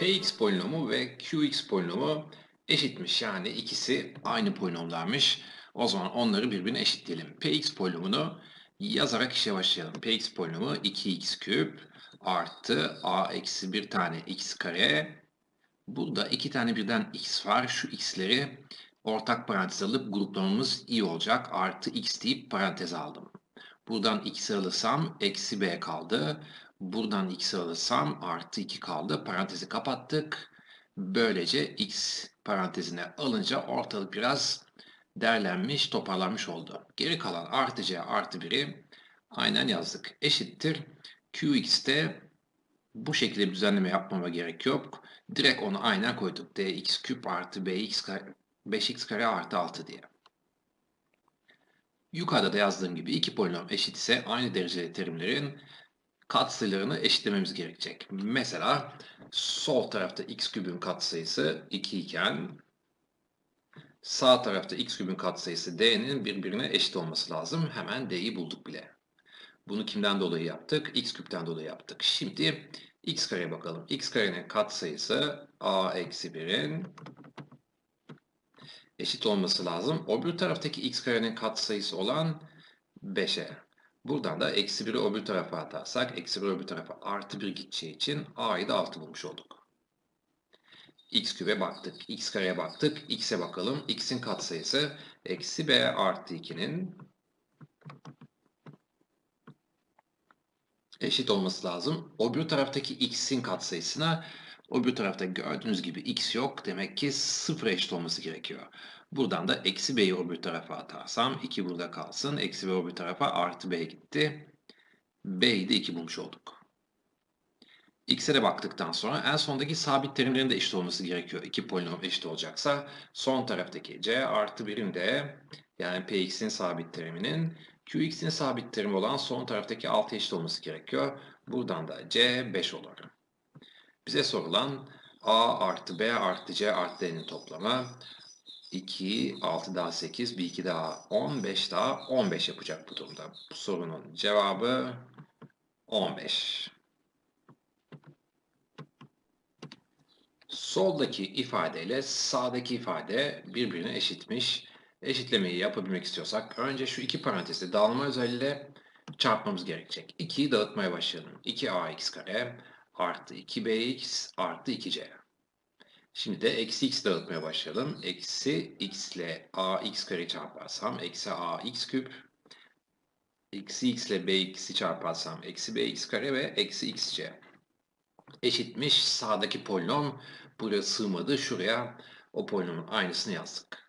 Px polinomu ve Qx polinomu eşitmiş. Yani ikisi aynı polinomlarmış. O zaman onları birbirine eşitleyelim. Px polinomunu yazarak işe başlayalım. Px polinomu 2x küp artı a eksi bir tane x kare. Burada iki tane birden x var. Şu x'leri ortak parantez alıp gruplamamız iyi olacak. Artı x deyip parantez aldım. Buradan x'i alırsam eksi b kaldı. Buradan x'i alırsam artı 2 kaldı. Parantezi kapattık. Böylece x parantezine alınca ortalık biraz derlenmiş, toparlanmış oldu. Geri kalan artı c artı 1'i aynen yazdık. Eşittir. qx'te bu şekilde bir düzenleme yapmama gerek yok. Direkt onu aynen koyduk. dx küp artı bx kare, 5x kare artı 6 diye. Yukarıda da yazdığım gibi iki polinom eşit ise aynı dereceli terimlerin katsayılarını eşitlememiz gerekecek. Mesela sol tarafta x kübün katsayısı 2 iken sağ tarafta x kübün katsayısı d'nin birbirine eşit olması lazım. Hemen d'yi bulduk bile. Bunu kimden dolayı yaptık? x küpten dolayı yaptık. Şimdi x kareye bakalım. x karenin katsayısı a eksi 1'in eşit olması lazım. Öbür taraftaki x karenin katsayısı olan 5'e. Buradan da eksi 1'i öbür tarafa atarsak eksi 1 öbür tarafa artı 1 gideceği için a'yı da 6 bulmuş olduk. x kübe baktık. x kareye baktık. x'e bakalım. x'in katsayısı eksi b artı 2'nin eşit olması lazım. Öbür taraftaki x'in katsayısına öbür tarafta gördüğünüz gibi x yok. Demek ki 0 eşit olması gerekiyor. Buradan da eksi b'yi öbür tarafa atarsam 2 burada kalsın. Eksi b öbür tarafa artı b gitti. b'yi de 2 bulmuş olduk. x'e de baktıktan sonra en sondaki sabit terimlerin de eşit olması gerekiyor. İki polinom eşit olacaksa son taraftaki c artı 1'in de yani px'in sabit teriminin qx'in sabit terimi olan son taraftaki 6 eşit olması gerekiyor. Buradan da c 5 olur. Bize sorulan a artı b artı c artı d'nin toplamı 2, 6 daha 8, 1, 2 daha 10, 5 daha 15 yapacak bu durumda. Bu sorunun cevabı 15. Soldaki ifadeyle sağdaki ifade birbirine eşitmiş. Eşitlemeyi yapabilmek istiyorsak önce şu iki parantezde dağılma özelliğiyle çarpmamız gerekecek. 2'yi dağıtmaya başlayalım. 2ax kare artı 2bx artı 2c. Şimdi de eksi x dağıtmaya başlayalım. Eksi x ile ax kare çarparsam eksi ax küp. Eksi x ile bx'i çarparsam eksi bx kare ve eksi xc. Eşitmiş sağdaki polinom. Buraya sığmadı. Şuraya o polinomun aynısını yazdık.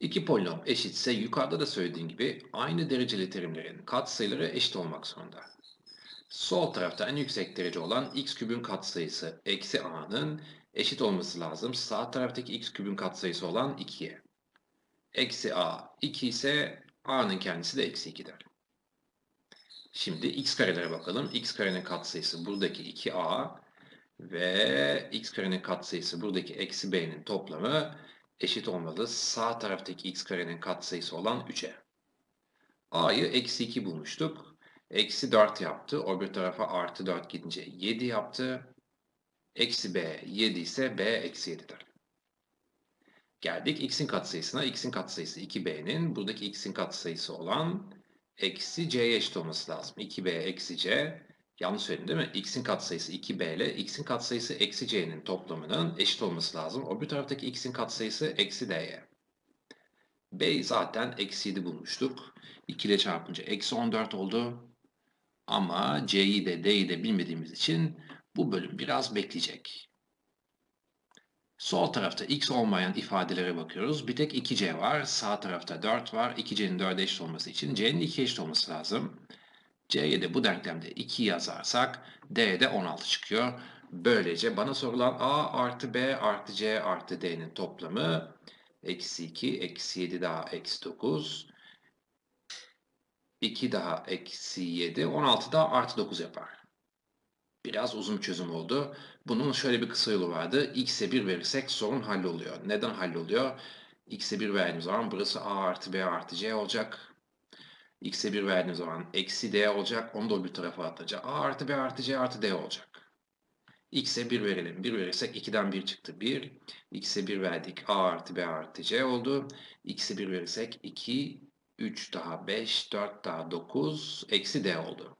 İki polinom eşitse yukarıda da söylediğim gibi aynı dereceli terimlerin katsayıları eşit olmak zorunda. Sol tarafta en yüksek derece olan x kübün katsayısı eksi a'nın eşit olması lazım. Sağ taraftaki x kübün katsayısı olan 2'ye. Eksi a 2 ise a'nın kendisi de eksi 2'dir. Şimdi x karelere bakalım. x karenin katsayısı buradaki 2a ve x karenin katsayısı buradaki eksi b'nin toplamı eşit olmalı. Sağ taraftaki x karenin katsayısı olan 3'e. a'yı eksi 2 bulmuştuk. Eksi 4 yaptı. Öbür tarafa artı 4 gidince 7 yaptı. Eksi b 7 ise b eksi 7'dir. Geldik x'in katsayısına. x'in katsayısı 2b'nin buradaki x'in katsayısı olan eksi c'ye eşit olması lazım. 2b eksi c yanlış söyledim değil mi? x'in katsayısı 2b ile x'in katsayısı eksi c'nin toplamının eşit olması lazım. Öbür taraftaki x'in katsayısı eksi d'ye. b zaten eksi 7 bulmuştuk. 2 ile çarpınca eksi 14 oldu. Ama c'yi de d'yi de bilmediğimiz için bu bölüm biraz bekleyecek. Sol tarafta x olmayan ifadelere bakıyoruz. Bir tek 2c var. Sağ tarafta 4 var. 2c'nin 4'e eşit olması için c'nin 2'ye eşit olması lazım. c'ye de bu denklemde 2 yazarsak d'de 16 çıkıyor. Böylece bana sorulan a artı b artı c artı d'nin toplamı eksi 2, eksi 7 daha eksi 9, 2 daha eksi 7, 16 daha artı 9 yapar. Biraz uzun bir çözüm oldu. Bunun şöyle bir kısa yolu vardı. X'e 1 verirsek sorun halloluyor. Neden halloluyor? X'e 1 verdiğimiz zaman burası A artı B artı C olacak. X'e 1 verdiğimiz zaman eksi D olacak. Onu da bir tarafa atacak. A artı B artı C artı D olacak. x'e 1 verelim. 1 verirsek 2'den 1 çıktı. 1. x'e 1 verdik. a artı b artı c oldu. x'e 1 verirsek 2, 3 daha 5, 4 daha 9, eksi d oldu.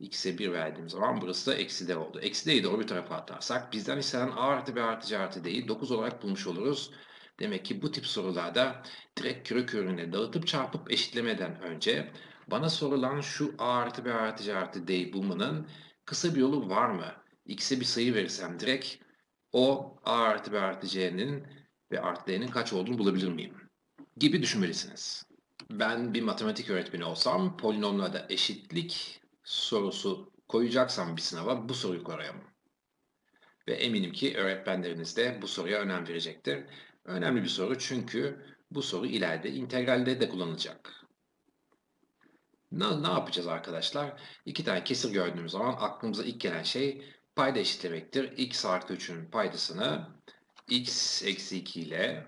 x'e 1 verdiğim zaman burası da eksi d oldu. Eksi d'yi doğru bir tarafa atarsak bizden istenen a artı b artı c artı d'yi 9 olarak bulmuş oluruz. Demek ki bu tip sorularda direkt küre körüne dağıtıp çarpıp eşitlemeden önce bana sorulan şu a artı b artı c artı d'yi bulmanın kısa bir yolu var mı? x'e bir sayı verirsem direkt o a artı b artı c'nin ve artı d'nin kaç olduğunu bulabilir miyim? Gibi düşünmelisiniz. Ben bir matematik öğretmeni olsam polinomlarda eşitlik sorusu koyacaksam bir sınava bu soruyu koyarım. Ve eminim ki öğretmenleriniz de bu soruya önem verecektir. Önemli bir soru çünkü bu soru ileride integralde de kullanılacak. Ne, ne yapacağız arkadaşlar? İki tane kesir gördüğümüz zaman aklımıza ilk gelen şey payda eşitlemektir. x artı 3'ün paydasını x eksi 2 ile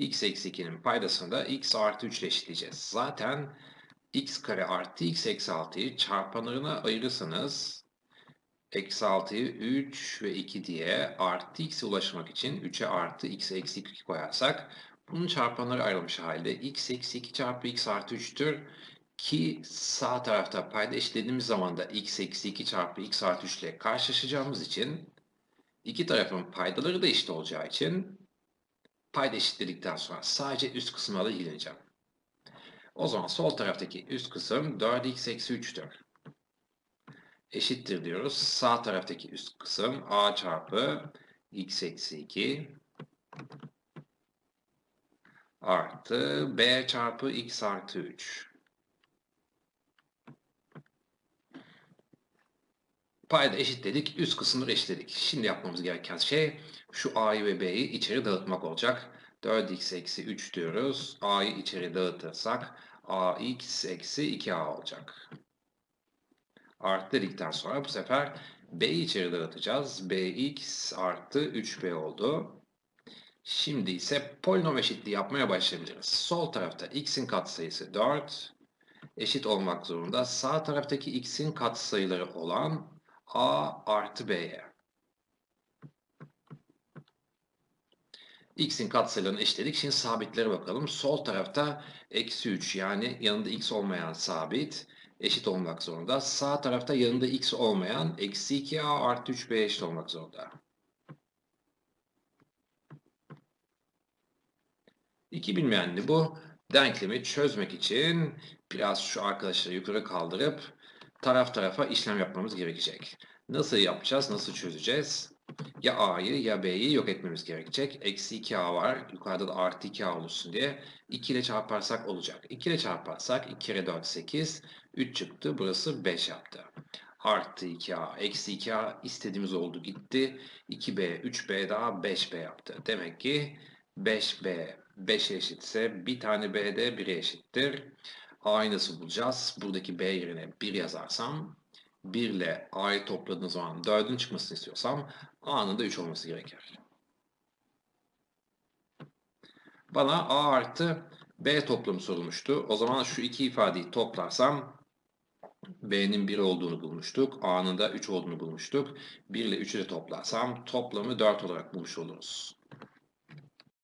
x eksi 2'nin paydasını da x artı 3 ile eşitleyeceğiz. Zaten x kare artı x eksi 6'yı çarpanlarına ayırırsanız eksi 6'yı 3 ve 2 diye artı x'e ulaşmak için 3'e artı x eksi 2 koyarsak bunun çarpanları ayrılmış halde x eksi 2 çarpı x artı 3'tür. Ki sağ tarafta payda eşitlediğimiz zaman da x eksi 2 çarpı x artı 3 ile karşılaşacağımız için iki tarafın paydaları da eşit olacağı için payda eşitledikten sonra sadece üst kısımla ilgileneceğim. O zaman sol taraftaki üst kısım 4x eksi 3'tür. Eşittir diyoruz. Sağ taraftaki üst kısım a çarpı x eksi 2 artı b çarpı x artı 3. Payda eşitledik, üst kısımları eşitledik. Şimdi yapmamız gereken şey şu a'yı ve b'yi içeri dağıtmak olacak. 4x eksi 3 diyoruz. a'yı içeri dağıtırsak ax eksi 2a olacak. Artı dedikten sonra bu sefer b'yi içeri dağıtacağız. bx artı 3b oldu. Şimdi ise polinom eşitliği yapmaya başlayabiliriz. Sol tarafta x'in katsayısı 4 eşit olmak zorunda. Sağ taraftaki x'in katsayıları olan a artı b'ye. x'in katsayılarını eşitledik. Şimdi sabitlere bakalım. Sol tarafta eksi 3 yani yanında x olmayan sabit eşit olmak zorunda. Sağ tarafta yanında x olmayan eksi 2a artı 3b eşit olmak zorunda. İki bilmeyenli bu denklemi çözmek için biraz şu arkadaşları yukarı kaldırıp taraf tarafa işlem yapmamız gerekecek. Nasıl yapacağız, nasıl çözeceğiz? Ya a'yı ya b'yi yok etmemiz gerekecek. Eksi 2a var. Yukarıda da artı 2a olursun diye. 2 ile çarparsak olacak. 2 ile çarparsak 2 kere 4 8. 3 çıktı. Burası 5 yaptı. Artı 2a, eksi 2a istediğimiz oldu gitti. 2b, 3b daha 5b yaptı. Demek ki 5b 5 eşitse bir tane b de 1'e eşittir. A'yı nasıl bulacağız? Buradaki b yerine 1 yazarsam 1 ile a'yı topladığım zaman 4'ün çıkmasını istiyorsam a'nın da 3 olması gerekir. Bana a artı b toplamı sorulmuştu. O zaman şu iki ifadeyi toplarsam b'nin 1 olduğunu bulmuştuk. a'nın da 3 olduğunu bulmuştuk. 1 ile 3'ü de toplarsam toplamı 4 olarak bulmuş oluruz.